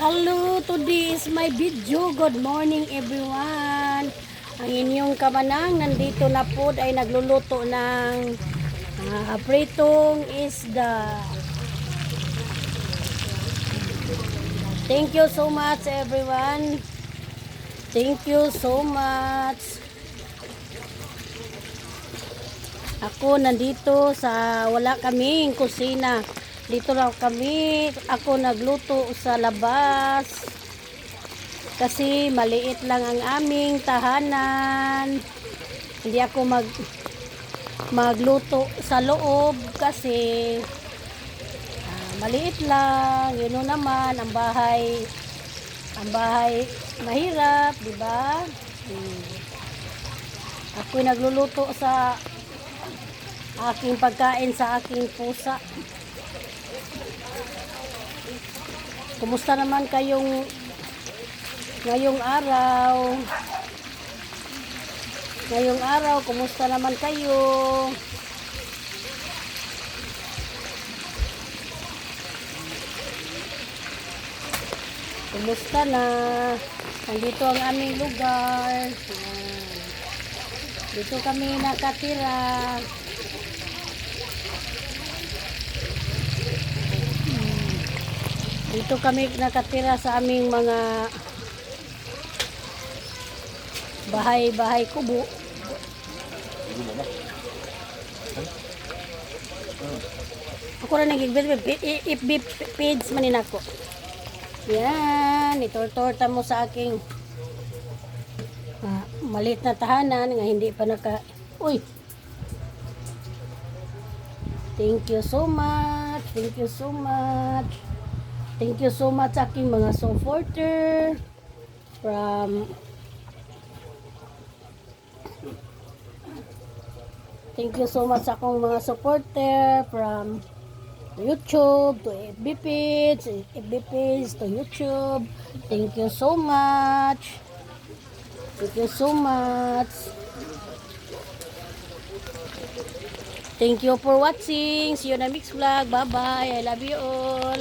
Hello, today is my video. Good morning everyone. Ang inyong kamanang nandito na po ay nagluluto ng ah, pritong isda. Thank you so much everyone. Thank you so much. Ako nandito sa wala kaming kusina. Dito raw kami, ako nagluto sa labas. Kasi maliit lang ang aming tahanan. Hindi ako mag magluto sa loob kasi ah, maliit lang. Yun naman ang bahay ang bahay mahirap, di ba? Hmm. Ako nagluluto sa aking pagkain sa aking pusa. Kumusta naman kayong ngayong araw? Ngayong araw, kumusta naman kayo? Kumusta na? Nandito ang aming lugar. Dito kami nakatira. Dito kami nakatira sa aming mga bahay-bahay kubo. Ako na nag-FB page manin ako. Yan, itortorta mo sa aking ah, malit na tahanan nga hindi pa naka... Uy! Thank you so much. Thank you so much. Thank you so much aking mga supporter from Thank you so much akong mga supporter from YouTube to FB page, FB page to YouTube. Thank you so much. Thank you so much. Thank you for watching. See you na next vlog. Bye-bye. I love you all.